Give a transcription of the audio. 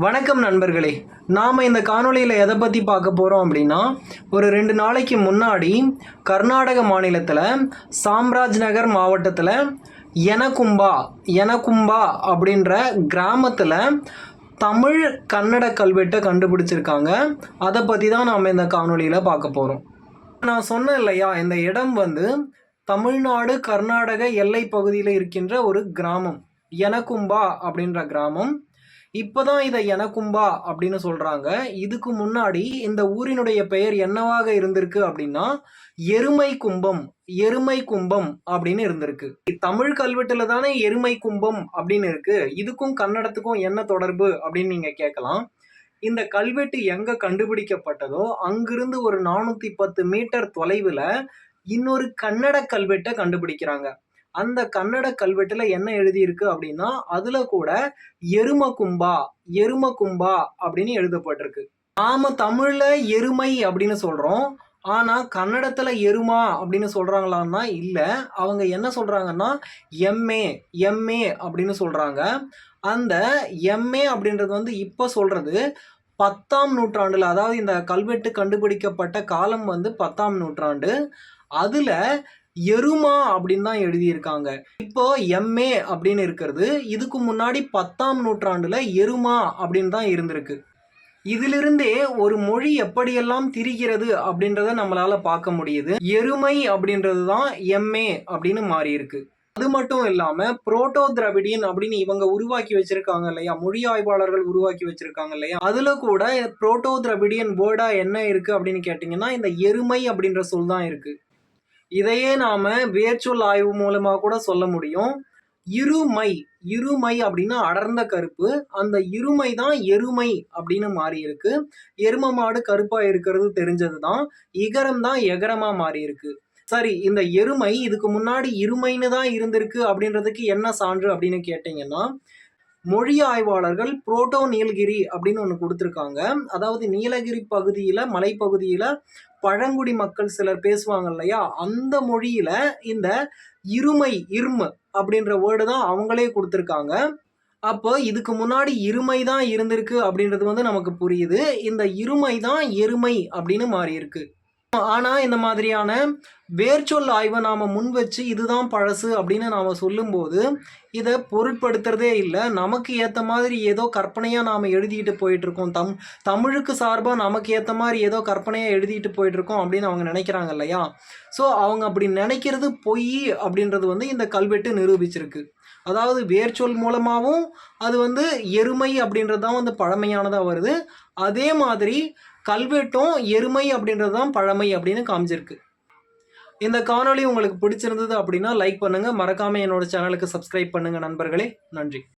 வணக்கம் நண்பர்களே நாம் இந்த காணொலியில் எதை பற்றி பார்க்க போகிறோம் அப்படின்னா ஒரு ரெண்டு நாளைக்கு முன்னாடி கர்நாடக மாநிலத்தில் சாம்ராஜ் நகர் மாவட்டத்தில் எனக்கும்பா எனக்கும்பா அப்படின்ற கிராமத்தில் தமிழ் கன்னட கல்வெட்டை கண்டுபிடிச்சிருக்காங்க. அதை பற்றி தான் நாம் இந்த காணொலியில் பார்க்க போகிறோம் நான் சொன்னேன் இல்லையா இந்த இடம் வந்து தமிழ்நாடு கர்நாடக எல்லை பகுதியில் இருக்கின்ற ஒரு கிராமம் எனக்கும்பா அப்படின்ற கிராமம். இப்போதான் இதை எனக்கும்பா அப்படின்னு சொல்கிறாங்க இதுக்கு முன்னாடி இந்த ஊரினுடைய பெயர் என்னவாக இருந்திருக்கு அப்படின்னா எருமை கும்பம் எருமை கும்பம் அப்படின்னு இருந்திருக்கு. தமிழ் கல்வெட்டுல தானே எருமை கும்பம் அப்படின்னு இருக்கு. இதுக்கும் கன்னடத்துக்கும் என்ன தொடர்பு அப்படின்னு நீங்கள் கேட்கலாம். இந்த கல்வெட்டு எங்கே கண்டுபிடிக்கப்பட்டதோ அங்கிருந்து ஒரு நானூற்றி பத்து மீட்டர் தொலைவில் இன்னொரு கன்னட கல்வெட்டை கண்டுபிடிக்கிறாங்க. அந்த கன்னட கல்வெட்டுல என்ன எழுதியிருக்கு அப்படின்னா அதுல கூட எரும கும்பா எரும கும்பா அப்படின்னு எழுதப்பட்டிருக்கு. நாம தமிழ்ல எருமை அப்படின்னு சொல்றோம். ஆனா கன்னடத்துல எருமா அப்படின்னு சொல்றாங்களான்னா இல்ல. அவங்க என்ன சொல்றாங்கன்னா எம்ஏ எம்ஏ அப்படின்னு சொல்றாங்க. அந்த எம்ஏ அப்படின்றது வந்து இப்ப சொல்றது பத்தாம் நூற்றாண்டுல அதாவது இந்த கல்வெட்டு கண்டுபிடிக்கப்பட்ட காலம் வந்து பத்தாம் நூற்றாண்டு. அதுல எருமா அப்படின்னு தான் எழுதியிருக்காங்க. இப்போ எம்ஏ அப்படின்னு இருக்கிறது இதுக்கு முன்னாடி பத்தாம் நூற்றாண்டுல எருமா அப்படின்னு தான் இருந்திருக்கு. இதிலிருந்தே ஒரு மொழி எப்படியெல்லாம் திரிகிறது அப்படின்றத நம்மளால பார்க்க முடியுது. எருமை அப்படின்றது தான் எம்ஏ அப்படின்னு மாறி இருக்கு அது மட்டும் இல்லாம புரோட்டோ திராவிடியன் அப்படின்னு இவங்க உருவாக்கி வச்சிருக்காங்க இல்லையா? மொழி ஆய்வாளர்கள் உருவாக்கி வச்சிருக்காங்க இல்லையா? அதுல கூட புரோட்டோ திராவிடியன் வேர்டா என்ன இருக்கு அப்படின்னு கேட்டீங்கன்னா இந்த எருமை அப்படின்ற சொல் தான் இருக்கு. இதையே நாம வேர்ச்சொல் ஆய்வு மூலமா கூட சொல்ல முடியும். இருமை இருமை அப்படின்னா அடர்ந்த கருப்பு. அந்த இருமை தான் எருமை அப்படின்னு மாறி இருக்கு. எரும மாடு கருப்பா இருக்கிறது தெரிஞ்சது தான் இகரம் தான் எகரமா மாறி இருக்கு. சரி இந்த எருமை இதுக்கு முன்னாடி இருமைன்னு தான் இருந்திருக்கு அப்படின்றதுக்கு என்ன சான்று அப்படின்னு கேட்டீங்கன்னா மொழி ஆய்வாளர்கள் புரோட்டோ நீலகிரி அப்படின்னு ஒன்று கொடுத்துருக்காங்க. அதாவது நீலகிரி பகுதியில் மலைப்பகுதியில் பழங்குடி மக்கள் சிலர் பேசுவாங்க இல்லையா? அந்த மொழியில் இந்த இருமை இரும அப்படின்ற வேர்டு தான் அவங்களே கொடுத்துருக்காங்க. அப்போ இதுக்கு முன்னாடி இருமை தான் இருந்திருக்கு அப்படின்றது வந்து நமக்கு புரியுது. இந்த இருமை தான் எருமை அப்படின்னு மாறியிருக்கு. ஆனால் இந்த மாதிரியான வேர்ச்சொல் ஆய்வை நாம் முன் வச்சு இதுதான் பழசு அப்படின்னு நாம் சொல்லும்போது இதை பொருட்படுத்துறதே இல்லை. நமக்கு ஏற்ற மாதிரி ஏதோ கற்பனையாக நாம் எழுதிட்டு போயிட்டுருக்கோம். தம் தமிழுக்கு சார்பாக நமக்கு ஏற்ற மாதிரி ஏதோ கற்பனையாக எழுதிட்டு போயிட்டுருக்கோம் அப்படின்னு அவங்க நினைக்கிறாங்க இல்லையா? ஸோ அவங்க அப்படி நினைக்கிறது பொய் அப்படின்றது வந்து இந்த கல்வெட்டு நிரூபிச்சிருக்கு. அதாவது வேர்ச்சொல் மூலமாகவும் அது வந்து எருமை அப்படின்றது தான் வந்து பழமையானதாக வருது. அதே மாதிரி கல்வெட்டும் எருமை அப்படின்றது தான் பழமை அப்படின்னு காமிச்சிருக்கு. இந்த காணொளி உங்களுக்கு பிடிச்சிருந்தது அப்படின்னா லைக் பண்ணுங்கள் மறக்காமல் என்னோட சேனலுக்கு சப்ஸ்கிரைப் பண்ணுங்கள் நண்பர்களே. நன்றி.